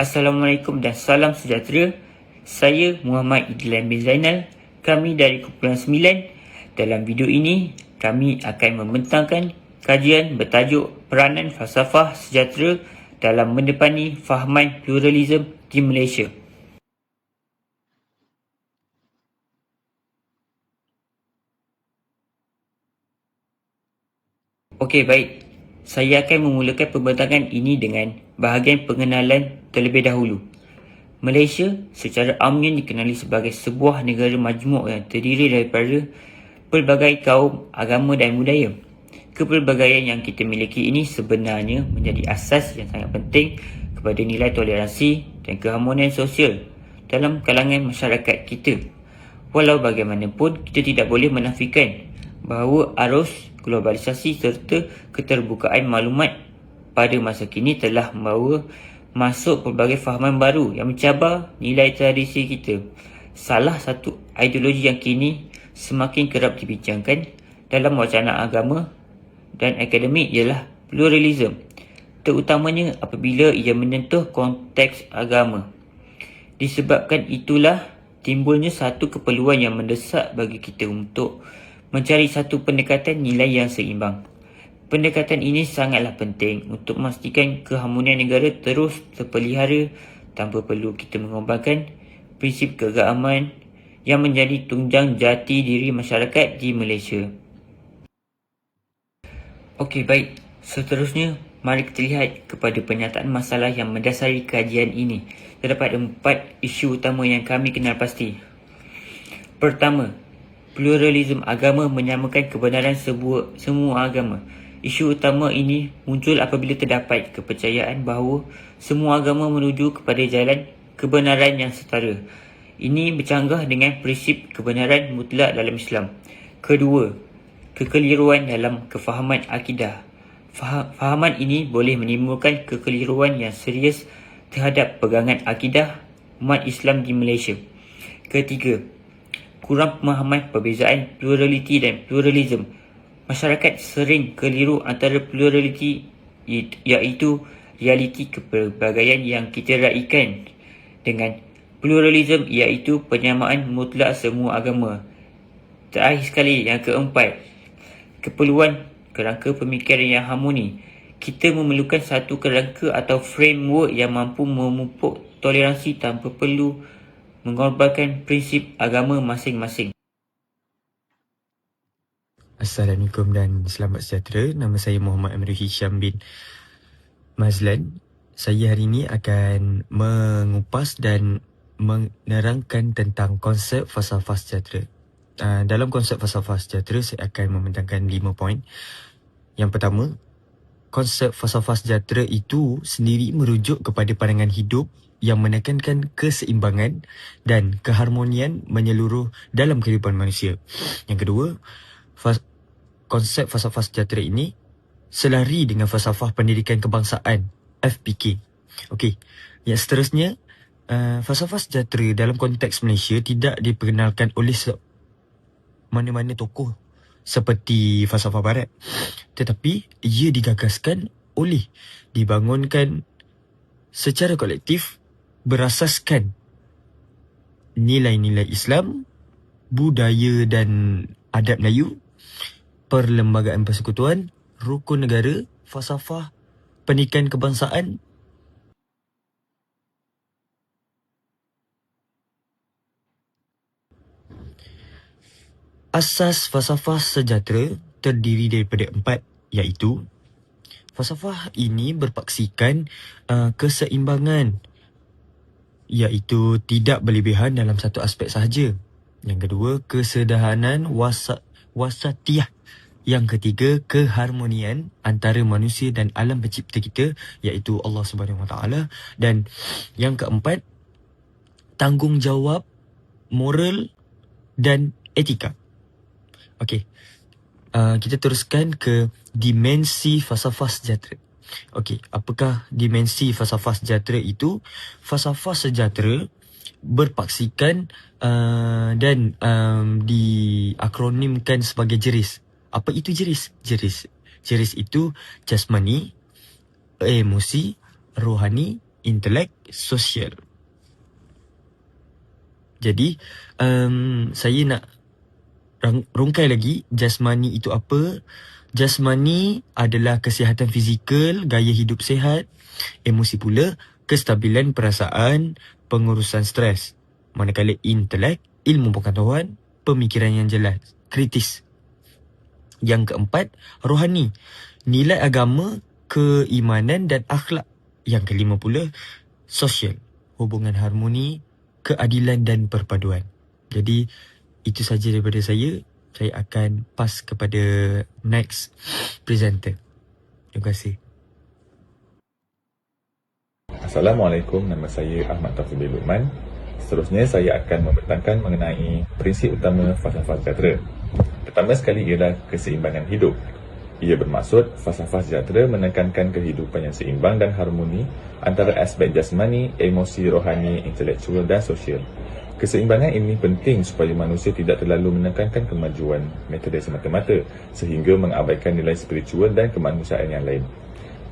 Assalamualaikum dan salam sejahtera. Saya Muhammad Idlan bin Zainal. Kami dari Kumpulan 9. Dalam video ini, kami akan membentangkan kajian bertajuk Peranan Falsafah Sejahtera dalam mendepani fahaman pluralism di Malaysia. Okey, baik. Saya akan memulakan pembentangan ini dengan bahagian pengenalan terlebih dahulu. Malaysia secara amnya dikenali sebagai sebuah negara majmuk yang terdiri daripada pelbagai kaum, agama dan budaya. Kepelbagaian yang kita miliki ini sebenarnya menjadi asas yang sangat penting kepada nilai toleransi dan keharmonian sosial dalam kalangan masyarakat kita. Walau bagaimanapun, kita tidak boleh menafikan bahawa arus globalisasi serta keterbukaan maklumat pada masa kini telah membawa masuk pelbagai fahaman baru yang mencabar nilai tradisi kita. Salah satu ideologi yang kini semakin kerap dibincangkan dalam wacana agama dan akademik ialah pluralism, terutamanya apabila ia menyentuh konteks agama. Disebabkan itulah timbulnya satu keperluan yang mendesak bagi kita untuk mencari satu pendekatan nilai yang seimbang. Pendekatan ini sangatlah penting untuk memastikan keharmonian negara terus terpelihara tanpa perlu kita mengorbankan prinsip keagamaan yang menjadi tunjang jati diri masyarakat di Malaysia. Okey, baik. Seterusnya, mari kita lihat kepada pernyataan masalah yang mendasari kajian ini. Terdapat empat isu utama yang kami kenal pasti. Pertama, pluralisme agama menyamakan kebenaran sebuah, semua agama. Isu utama ini muncul apabila terdapat kepercayaan bahawa semua agama menuju kepada jalan kebenaran yang setara. Ini bercanggah dengan prinsip kebenaran mutlak dalam Islam. Kedua, kekeliruan dalam kefahaman akidah. Fahaman ini boleh menimbulkan kekeliruan yang serius terhadap pegangan akidah umat Islam di Malaysia. Ketiga, kurang pemahaman perbezaan pluraliti dan pluralism masyarakat sering keliru antara pluraliti iaitu realiti kepelbagaian yang kita raikan dengan pluralism iaitu penyamaan mutlak semua agama. Terakhir sekali yang keempat, keperluan kerangka pemikiran yang harmoni. Kita memerlukan satu kerangka atau framework yang mampu memupuk toleransi tanpa perlu mengorbankan prinsip agama masing-masing. Assalamualaikum dan selamat sejahtera. Nama saya Muhammad Amir Hisham bin Mazlan. Saya hari ini akan mengupas dan menerangkan tentang konsep falsafah sejahtera. Uh, dalam konsep falsafah sejahtera, saya akan membentangkan lima poin. Yang pertama, konsep falsafah sejahtera itu sendiri merujuk kepada pandangan hidup yang menekankan keseimbangan dan keharmonian menyeluruh dalam kehidupan manusia. Yang kedua, konsep falsafah sejahtera ini selari dengan falsafah pendidikan kebangsaan FPK. Okey. Yang seterusnya, uh, falsafah sejahtera dalam konteks Malaysia tidak diperkenalkan oleh mana-mana tokoh seperti falsafah barat. Tetapi ia digagaskan oleh dibangunkan secara kolektif berasaskan nilai-nilai Islam, budaya dan adab Melayu Perlembagaan Persekutuan, Rukun Negara, Falsafah, Pendidikan Kebangsaan Asas falsafah sejahtera terdiri daripada empat iaitu falsafah ini berpaksikan uh, keseimbangan iaitu tidak berlebihan dalam satu aspek sahaja. Yang kedua, kesederhanaan wasa, wasatiyah yang ketiga, keharmonian antara manusia dan alam pencipta kita iaitu Allah Subhanahu Wa Taala dan yang keempat, tanggungjawab moral dan etika. Okey. Uh, kita teruskan ke dimensi falsafah sejahtera. Okey, apakah dimensi falsafah sejahtera itu? Falsafah sejahtera berpaksikan uh, dan um, diakronimkan sebagai jeris. Apa itu jeris? Jeris. Jeris itu jasmani, emosi, rohani intelek, sosial. Jadi, um, saya nak rungkai lagi jasmani itu apa. Jasmani adalah kesihatan fizikal, gaya hidup sihat, emosi pula, kestabilan perasaan, pengurusan stres. Manakala intelek, ilmu pengetahuan, pemikiran yang jelas, kritis. Yang keempat, rohani. Nilai agama, keimanan dan akhlak. Yang kelima pula, sosial. Hubungan harmoni, keadilan dan perpaduan. Jadi, itu saja daripada saya. Saya akan pass kepada next presenter. Terima kasih. Assalamualaikum, nama saya Ahmad Taufik bin Luqman. Seterusnya saya akan membentangkan mengenai prinsip utama falsafah sejahtera. Pertama sekali ialah keseimbangan hidup. Ia bermaksud falsafah sejahtera menekankan kehidupan yang seimbang dan harmoni antara aspek jasmani, emosi, rohani, intelektual dan sosial. Keseimbangan ini penting supaya manusia tidak terlalu menekankan kemajuan metode semata-mata sehingga mengabaikan nilai spiritual dan kemanusiaan yang lain.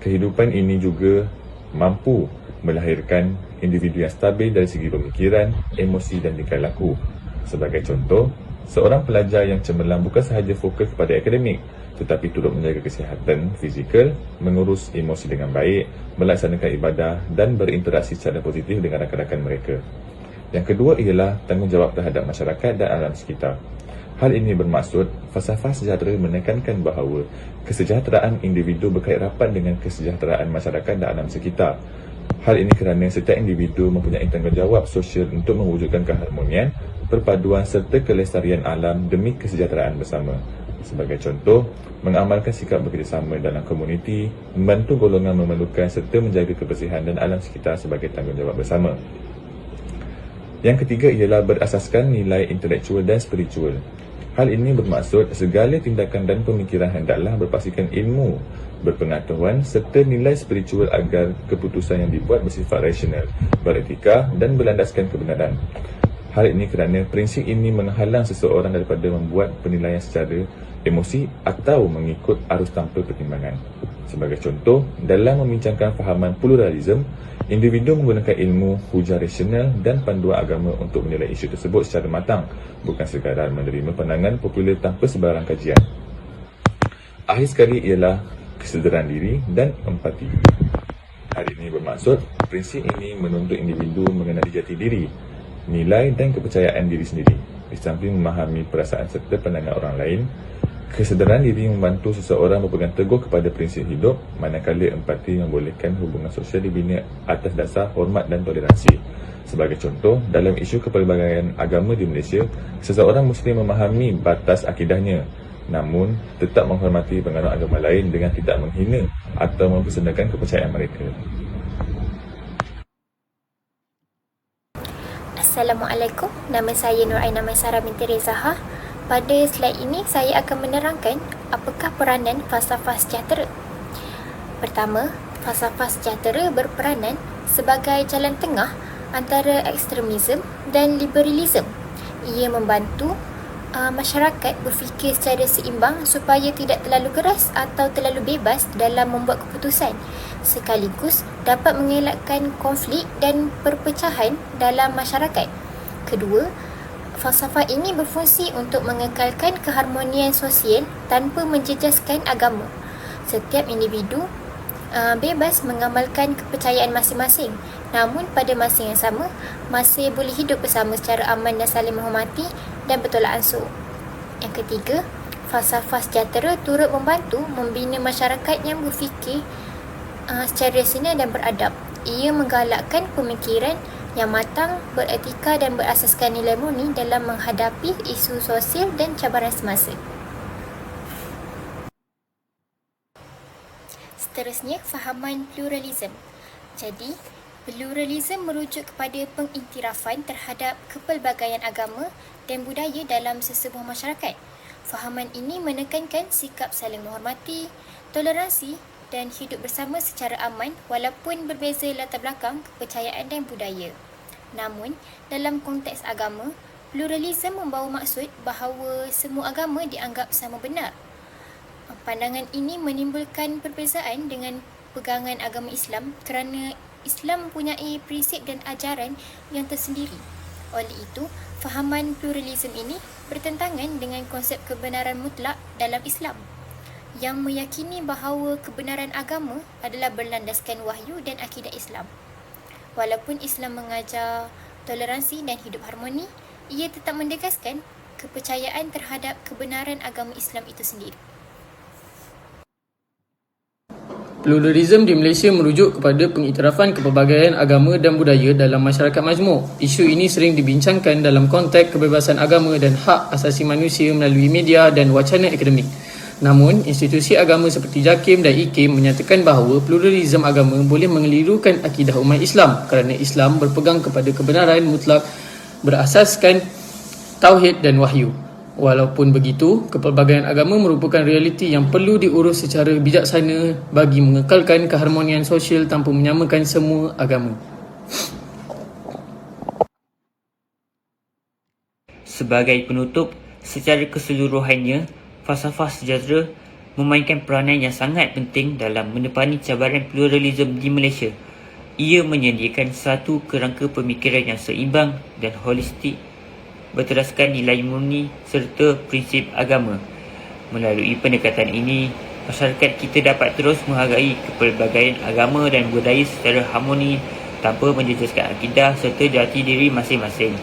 Kehidupan ini juga mampu melahirkan individu yang stabil dari segi pemikiran, emosi dan tingkah laku. Sebagai contoh, seorang pelajar yang cemerlang bukan sahaja fokus kepada akademik tetapi turut menjaga kesihatan fizikal, mengurus emosi dengan baik, melaksanakan ibadah dan berinteraksi secara positif dengan rakan-rakan mereka. Yang kedua ialah tanggungjawab terhadap masyarakat dan alam sekitar. Hal ini bermaksud falsafah sejahtera menekankan bahawa kesejahteraan individu berkait rapat dengan kesejahteraan masyarakat dan alam sekitar. Hal ini kerana setiap individu mempunyai tanggungjawab sosial untuk mewujudkan keharmonian, perpaduan serta kelestarian alam demi kesejahteraan bersama. Sebagai contoh, mengamalkan sikap bekerjasama dalam komuniti, membantu golongan memerlukan serta menjaga kebersihan dan alam sekitar sebagai tanggungjawab bersama. Yang ketiga ialah berasaskan nilai intelektual dan spiritual. Hal ini bermaksud segala tindakan dan pemikiran hendaklah berpaksikan ilmu, berpengetahuan serta nilai spiritual agar keputusan yang dibuat bersifat rasional, beretika dan berlandaskan kebenaran. Hal ini kerana prinsip ini menghalang seseorang daripada membuat penilaian secara emosi atau mengikut arus tanpa pertimbangan. Sebagai contoh, dalam membincangkan fahaman pluralisme, individu menggunakan ilmu hujah rasional dan panduan agama untuk menilai isu tersebut secara matang, bukan sekadar menerima pandangan popular tanpa sebarang kajian. Akhir sekali ialah kesedaran diri dan empati. Hal ini bermaksud prinsip ini menuntut individu mengenali jati diri, nilai dan kepercayaan diri sendiri, di samping memahami perasaan serta pandangan orang lain, Kesedaran diri membantu seseorang berpegang teguh kepada prinsip hidup manakala empati membolehkan hubungan sosial dibina atas dasar hormat dan toleransi. Sebagai contoh, dalam isu kepelbagaian agama di Malaysia, seseorang Muslim memahami batas akidahnya namun tetap menghormati penganut agama lain dengan tidak menghina atau mempersendakan kepercayaan mereka. Assalamualaikum, nama saya Nur Aina Maisara binti Rezaha. Pada slide ini, saya akan menerangkan apakah peranan falsafah sejahtera. Pertama, falsafah sejahtera berperanan sebagai jalan tengah antara ekstremisme dan liberalisme. Ia membantu uh, masyarakat berfikir secara seimbang supaya tidak terlalu keras atau terlalu bebas dalam membuat keputusan sekaligus dapat mengelakkan konflik dan perpecahan dalam masyarakat. Kedua, falsafah ini berfungsi untuk mengekalkan keharmonian sosial tanpa menjejaskan agama. Setiap individu uh, bebas mengamalkan kepercayaan masing-masing namun pada masa yang sama masih boleh hidup bersama secara aman dan saling menghormati dan bertolak ansur. Yang ketiga, falsafah sejahtera turut membantu membina masyarakat yang berfikir uh, secara rasional dan beradab. Ia menggalakkan pemikiran yang matang, beretika dan berasaskan nilai murni dalam menghadapi isu sosial dan cabaran semasa. Seterusnya, fahaman pluralisme. Jadi, pluralisme merujuk kepada pengiktirafan terhadap kepelbagaian agama dan budaya dalam sesebuah masyarakat. Fahaman ini menekankan sikap saling menghormati, toleransi dan hidup bersama secara aman walaupun berbeza latar belakang, kepercayaan dan budaya. Namun, dalam konteks agama, pluralisme membawa maksud bahawa semua agama dianggap sama benar. Pandangan ini menimbulkan perbezaan dengan pegangan agama Islam kerana Islam mempunyai prinsip dan ajaran yang tersendiri. Oleh itu, fahaman pluralisme ini bertentangan dengan konsep kebenaran mutlak dalam Islam yang meyakini bahawa kebenaran agama adalah berlandaskan wahyu dan akidah Islam. Walaupun Islam mengajar toleransi dan hidup harmoni, ia tetap mendegaskan kepercayaan terhadap kebenaran agama Islam itu sendiri. Pluralism di Malaysia merujuk kepada pengiktirafan kepelbagaian agama dan budaya dalam masyarakat majmuk. Isu ini sering dibincangkan dalam konteks kebebasan agama dan hak asasi manusia melalui media dan wacana akademik. Namun, institusi agama seperti JAKIM dan IKIM menyatakan bahawa pluralism agama boleh mengelirukan akidah umat Islam kerana Islam berpegang kepada kebenaran mutlak berasaskan tauhid dan wahyu. Walaupun begitu, kepelbagaian agama merupakan realiti yang perlu diurus secara bijaksana bagi mengekalkan keharmonian sosial tanpa menyamakan semua agama. Sebagai penutup, secara keseluruhannya, falsafah sejahtera memainkan peranan yang sangat penting dalam menepani cabaran pluralisme di Malaysia. Ia menyediakan satu kerangka pemikiran yang seimbang dan holistik berteraskan nilai murni serta prinsip agama. Melalui pendekatan ini, masyarakat kita dapat terus menghargai kepelbagaian agama dan budaya secara harmoni tanpa menjejaskan akidah serta jati diri masing-masing.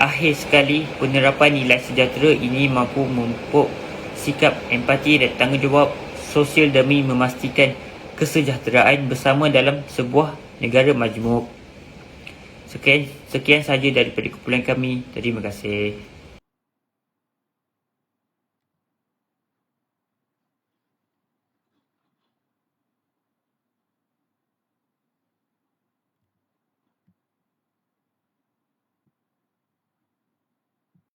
Akhir sekali, penerapan nilai sejahtera ini mampu memupuk sikap empati dan tanggungjawab sosial demi memastikan kesejahteraan bersama dalam sebuah negara majmuk. Sekian sekian saja daripada kumpulan kami. Terima kasih.